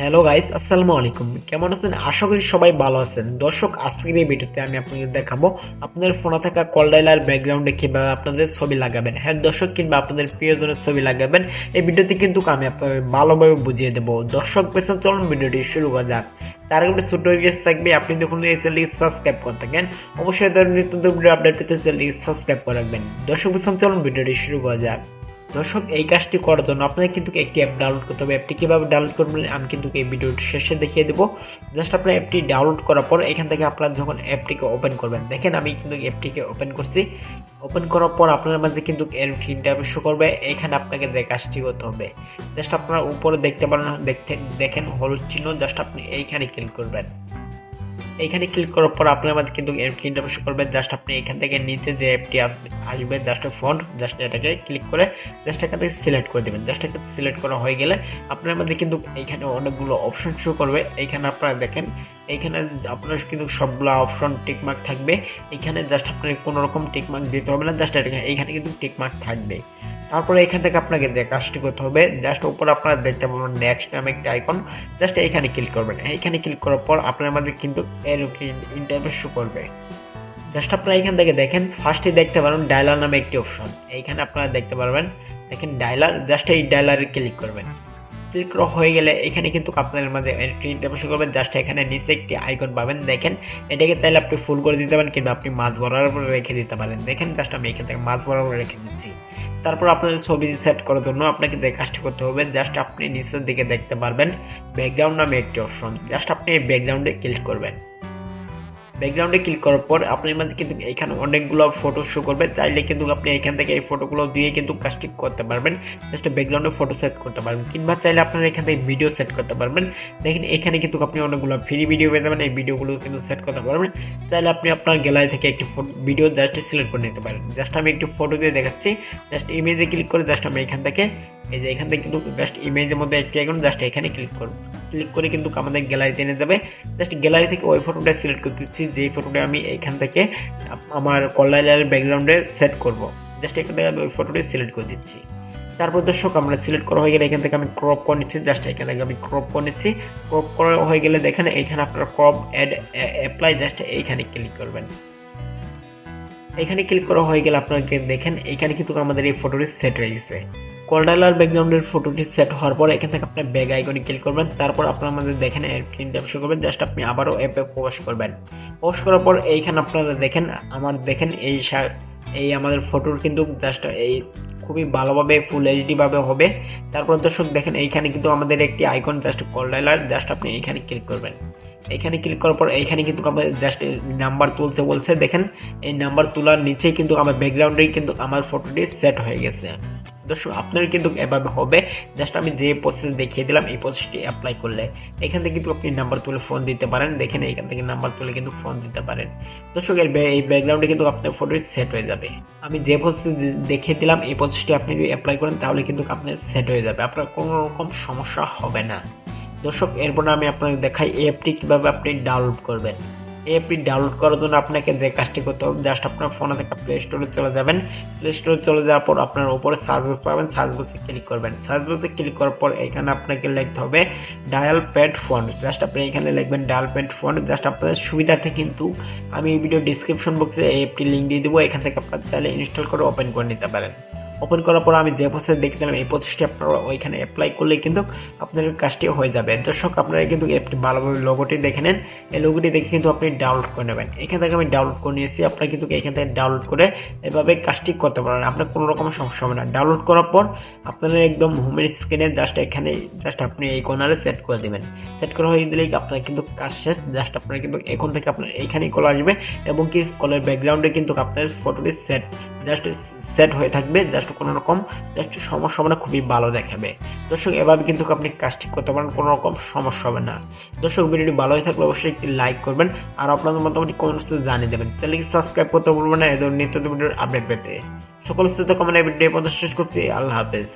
Hello guys আসসালামু আলাইকুম কেমন আছেন? আশা করি সবাই ভালো আছেন। দর্শক, আজকের এই ভিডিওতে আমি আপনাদের দেখাবো আপনাদের ফোনে থাকা কল ডাইলার ব্যাকগ্রাউন্ডে কীভাবে আপনাদের ছবি লাগাবেন। হ্যাঁ দর্শক কিংবা আপনাদের প্রিয়জনের ছবি লাগাবেন, এই ভিডিওতে কিন্তু আমি আপনাদের ভালোভাবে বুঝিয়ে দেবো। দর্শক, পেছন চলুন ভিডিওটি শুরু করা যাক। তার আগে ছোট রিকোয়েস্ট থাকবে, আপনি যখন এই চ্যানেলটি সাবস্ক্রাইব করে থাকেন। অবশ্যই নিত্য ভিডিও আপডেট পেতে চ্যানেলটি সাবস্ক্রাইব করে রাখবেন। দর্শক, পেছন চলুন ভিডিওটি শুরু করা যাক। দর্শক, এই কাজটি করার জন্য আপনাকে কিন্তু একটি অ্যাপ ডাউনলোড করতে হবে। অ্যাপটি কীভাবে ডাউনলোড করবেন, আমি কিন্তু এই ভিডিওটি শেষে দেখিয়ে দেবো। জাস্ট আপনার অ্যাপটি ডাউনলোড করার পর এখান থেকে আপনার যখন অ্যাপটিকে ওপেন করবেন, দেখেন আমি কিন্তু অ্যাপটিকে ওপেন করছি। ওপেন করার পর আপনার মাঝে কিন্তু এর ইন্টারভিউ শো করবে, এখানে আপনাকে যে কাজটি করতে হবে। জাস্ট আপনার উপরে দেখতে পারেন, দেখতে, দেখেন হলুদ চিহ্ন জাস্ট আপনি এইখানে ক্লিক করবেন। এইখানে ক্লিক করার পর আপনার মাঝে কিন্তু অ্যাপটি ইন্টারভিউ করবে জাস্ট আপনি এখান থেকে নিচে যে অ্যাপটি আসবে জাস্ট ফন্ট জাস্ট এটাকে ক্লিক করে জাস্ট এখান থেকে সিলেক্ট করে দেবেন। জাস্ট এখানে সিলেক্ট করা হয়ে গেলে আপনার মাঝে কিন্তু এইখানে অনেকগুলো অপশন শো করবে। এইখানে আপনারা দেখেন এইখানে আপনার কিন্তু সবগুলো অপশন টিকমার্ক থাকবে। এখানে জাস্ট আপনার কোনো রকম টিকমার্ক দিতে হবে না। জাস্ট এইখানে কিন্তু টিকমার্ক থাকবে। তারপরে এখান থেকে আপনাকে যে কাজটি করতে হবে জাস্ট উপরে আপনারা দেখতে পাবেন নেক্সট নামে একটা আইকন জাস্ট এখানে ক্লিক করবেন। এইখানে ক্লিক করার পর আপনার মাঝে কিন্তু এর ইন্টারভিউ শো করবে। জাস্ট আপনারা এখান থেকে দেখেন ফার্স্টে দেখতে পারেন ডায়লার নামে একটি অপশন এইখানে আপনারা দেখতে পারবেন, দেখেন ডায়লার জাস্ট এই ডায়লারে ক্লিক করবেন। ক্লিক হয়ে গেলে এখানে কিন্তু আপনাদের মাঝে একটি ইন্টারভিউ করবেন। জাস্ট এখানে নিচে একটি আইকন পাবেন। দেখেন, এটাকে চাইলে আপনি ফুল করে দিতে পারেন কিন্তু আপনি মাছ বরাবর রেখে দিতে পারেন। দেখেন জাস্ট আমি এখান থেকে মাছ বরাবর রেখে দিচ্ছি। তারপর আপনাদের ছবি সেট করার জন্য আপনাকে যে কাজটি করতে হবে জাস্ট আপনি নিচের দিকে দেখতে পারবেন। ব্যাকগ্রাউন্ড নামে একটি অপশন জাস্ট আপনি এই ব্যাকগ্রাউন্ডে ক্লিক করবেন। ব্যাকগ্রাউন্ডে ক্লিক করার পর আপনার মাঝে কিন্তু এখানে অনেকগুলো ফটো শো করবে। চাইলে কিন্তু আপনি এখান থেকে এই ফটোগুলো দিয়ে কিন্তু কাজটি করতে পারবেন। জাস্ট ব্যাকগ্রাউন্ডে ফটো সেট করতে পারবেন কিংবা চাইলে আপনারা এখান থেকে ভিডিও সেট করতে পারবেন। দেখেন এখানে কিন্তু আপনি অনেকগুলো ফ্রি ভিডিও পেয়ে যাবেন, এই ভিডিওগুলো কিন্তু সেট করতে পারবেন। চাইলে আপনি আপনার গ্যালারি থেকে একটি ভিডিও জাস্ট সিলেক্ট করে নিতে পারেন। জাস্ট আমি একটি ফটো দিয়ে দেখাচ্ছি। জাস্ট ইমেজে ক্লিক করে জাস্ট আমি এখান থেকে, এই যে এখান থেকে কিন্তু জাস্ট ইমেজের মধ্যে একটি আইকন জাস্ট এখানে ক্লিক করব। ক্লিক করে কিন্তু আমাদের গ্যালারিতে এনে যাবে। জাস্ট গ্যালারি থেকে ওই ফটোটা সিলেক্ট করতে দিচ্ছি, যেই ফটোটা আমি এখান থেকে আমার কল্লাইলার ব্যাকগ্রাউন্ডে সেট করব। জাস্ট এখান থেকে আমি ওই ফটোটি সিলেক্ট করে দিচ্ছি। তারপর দর্শক, আমরা সিলেক্ট করা হয়ে গেলে এখান থেকে আমি ক্রপ করে নিচ্ছি। জাস্ট এখান থেকে আমি ক্রপ করে নিচ্ছি। ক্রপ করা হয়ে গেলে দেখেন এইখানে আপনার ক্রপ অ্যাড অ্যাপ্লাই জাস্ট এইখানে ক্লিক করবেন। এখানে ক্লিক করা হয়ে গেলে আপনাকে দেখেন, এখানে কিন্তু আমাদের এই ফটোটি সেট হয়ে গেছে। কলডালার ব্যাকগ্রাউন্ডের ফটোটি সেট হওয়ার পর এখান থেকে আপনার ব্যাগ আইকনে ক্লিক করবেন, তারপর আপনার আমাদের দেখেন প্রিন্ট অপশন করবেন জাস্ট আপনি আবারও অ্যাপে প্রবেশ করবেন। প্রবেশ করার পর এইখানে আপনারা দেখেন, আমার দেখেন এই এই আমাদের ফটোর কিন্তু জাস্ট এই খুবই ভালোভাবে ফুল এইচডি ভাবে হবে। তারপর দর্শক দেখেন, এইখানে কিন্তু আমাদের একটি icon just call dialer just আপনি এইখানে ক্লিক করবেন। এখানে ক্লিক করার পর এইখানে কিন্তু আমাদের জাস্ট নাম্বার তুলতে বলছে, দেখেন, এই নাম্বার তোলার নিচেই কিন্তু আমার ব্যাকগ্রাউন্ডেই কিন্তু আমার ফটোটি সেট হয়ে গেছে। দর্শক, আপনার কিন্তু এভাবে হবে। জাস্ট আমি যে প্রসেস দেখিয়ে দিলাম, এই প্রসেসটি অ্যাপ্লাই করলে এখান থেকে কিন্তু আপনি নাম্বার তুলে ফোন দিতে পারেন। দেখেন, এখান থেকে নাম্বার তুলে কিন্তু ফোন দিতে পারেন। দর্শক, এর এই ব্যাকগ্রাউন্ডে কিন্তু আপনার ফটোটি সেট হয়ে যাবে। আমি যে প্রসেস দেখিয়ে দিলাম, এই প্রসেসটি আপনি যদি অ্যাপ্লাই করেন, তাহলে কিন্তু আপনার সেট হয়ে যাবে। আপনার কোনো রকম সমস্যা হবে না। দর্শক, এরপর আমি আপনাকে দেখাই এই অ্যাপটি কীভাবে আপনি ডাউনলোড করবেন। অ্যাপটি ডাউনলোড করার জন্য আপনাকে যে কাজটি করতে হবে জাস্ট আপনার ফোনে থেকে প্লে স্টোরে চলে যাবেন। প্লে স্টোরে চলে যাওয়ার পর আপনার উপরে সার্চ বক্স পাবেন সার্চ বক্সে ক্লিক করবেন। সার্চ বক্সে ক্লিক করার পর এখানে আপনাকে লিখতে হবে ডায়াল প্যাড ফোন জাস্ট আপনি এখানে লিখবেন ডায়াল প্যাড ফোন জাস্ট আপনাদের সুবিধার্থে কিন্তু আমি এই ভিডিও ডিসক্রিপশন বক্সে এই অ্যাপটি লিঙ্ক দিয়ে দেবো। এখান থেকে আপনার চাইলে ইনস্টল করে ওপেন করে নিতে পারেন। ওপেন করার পর আমি যে প্রসেস দেখছিলাম এই প্রসেসটি আপনারা ওইখানে অ্যাপ্লাই করলে কিন্তু আপনাদের কাজটি হয়ে যাবে। দর্শক, আপনারা কিন্তু অ্যাপটি ভালোভাবে লোগোটি দেখে নেন। এই লোগোটি দেখে কিন্তু আপনি ডাউনলোড করে নেবেন। এখান থেকে আমি ডাউনলোড করে নিয়েছি। আপনারা কিন্তু এখান থেকে ডাউনলোড করে এভাবে কাজটি করতে পারেন। আপনার কোনো রকম সমস্যা হবে না। ডাউনলোড করার পর আপনারা একদম হোমের স্ক্রিনে জাস্ট এখানে জাস্ট আপনি এই কোনারে সেট করে দেবেন। সেট করা হয়ে দিলেই আপনার কিন্তু কাজ শেষ। জাস্ট আপনারা কিন্তু এখন থেকে আপনার এইখানেই কল আসবে এবং কি কলের ব্যাকগ্রাউন্ডে কিন্তু আপনার ফটোটি সেট জাস্ট সেট হয়ে থাকবে জাস্ট কোনো রকম জাস্ট সমস্যা হবে না খুবই ভালো দেখাবে। দর্শক, এভাবে কিন্তু আপনি কাজটি করতে পারেন, কোনো রকম সমস্যা হবে না। দর্শক, ভিডিওটি ভালো হয়ে থাকলে অবশ্যই একটি লাইক করবেন, আর আপনাদের মতামত কমেন্টসে জানিয়ে দেবেন। চ্যানেলকে সাবস্ক্রাইব করতে বলবেন না এদের নিত্য ভিডিওর আপডেট পেতে। সকল সুস্থ কমেন্ট ভিডিও শেষ করছি, আল্লাহ হাফেজ।